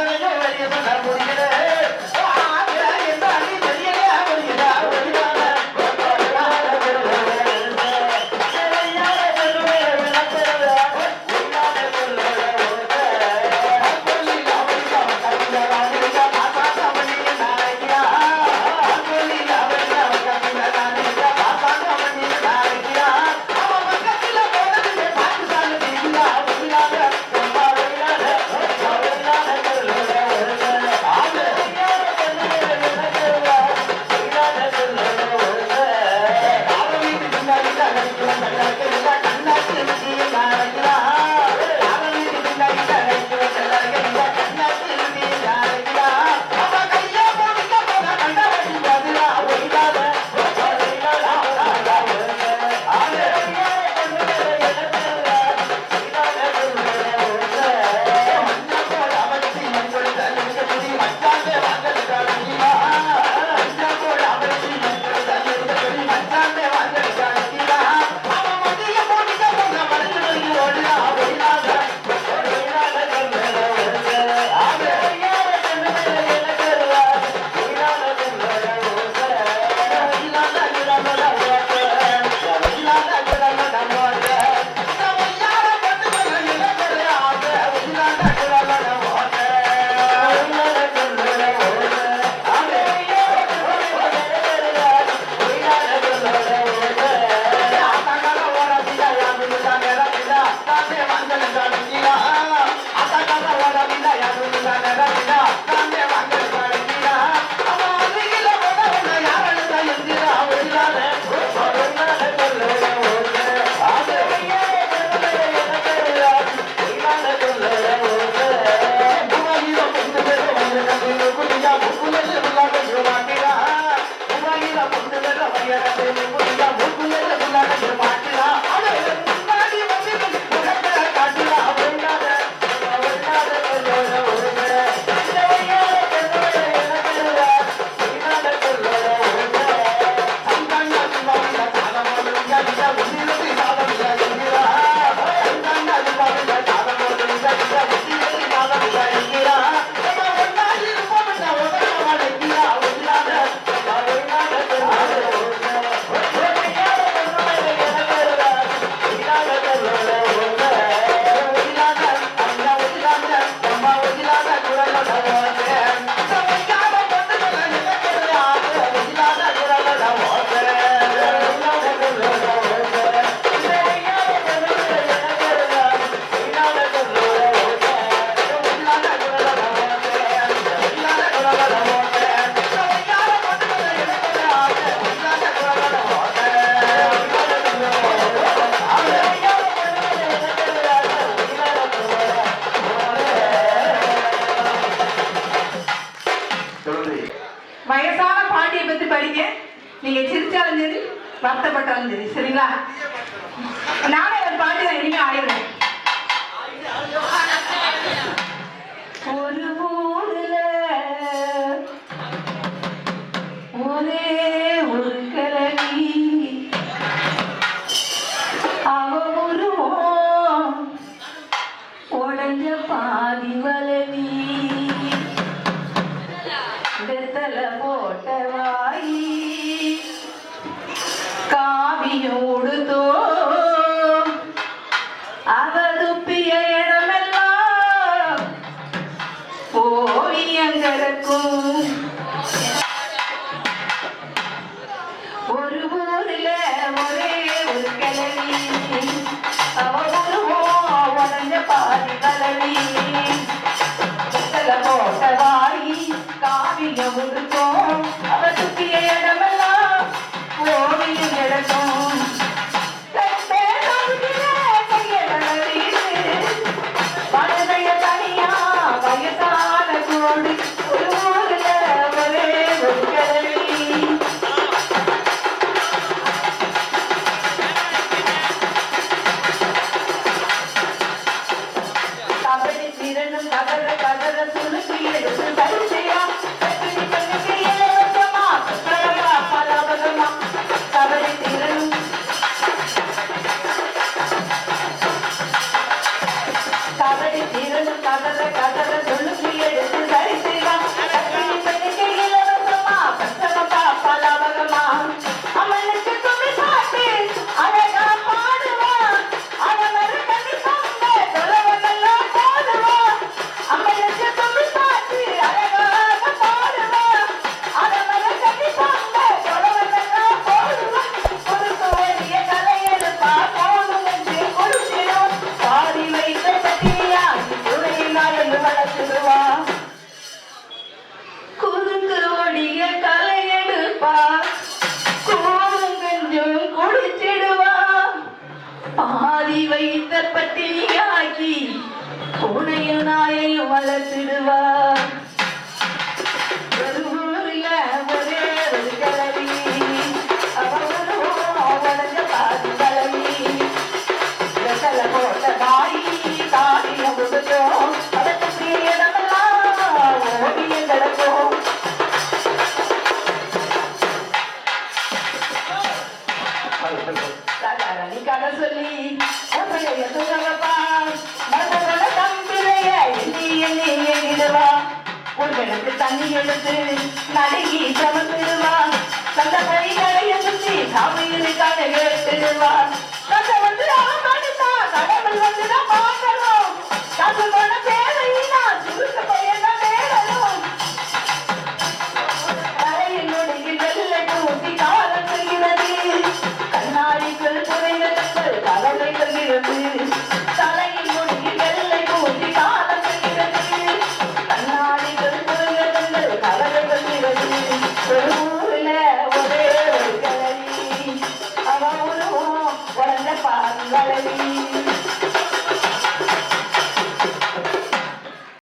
கத்தனையே அறியப்பட்ட முடிகிறேன் Maria, நீங்க சிரிச்சாலும் சரி வருத்தப்பட்டாலும் சரி சரிங்களா? நானே ஒரு பாட்டு தான் இனிமே ஆயிடுறேன். ஒரு ஊர்ல ஒரே ஒரு கிளவி அவ உருவம் உடஞ்ச பாதி வலவி வெத்தலை போ காவியம் கதற கதற வளர்த்துடுவா குறுக்கு ஓடிய கலை எடுப்பா கோவம் கொஞ்சம் குடிச்சிடுவா வளர்த்து எடுத்து தண்ணி எடுத்து நடுங்கி சமத்துவான் தந்த கைகளை எடுத்து சாமியில் கதை எடுத்துவான் கதை வந்து அவன் மட்டும்தான் கடவுள் வந்துதான் பார்க்கணும். கதை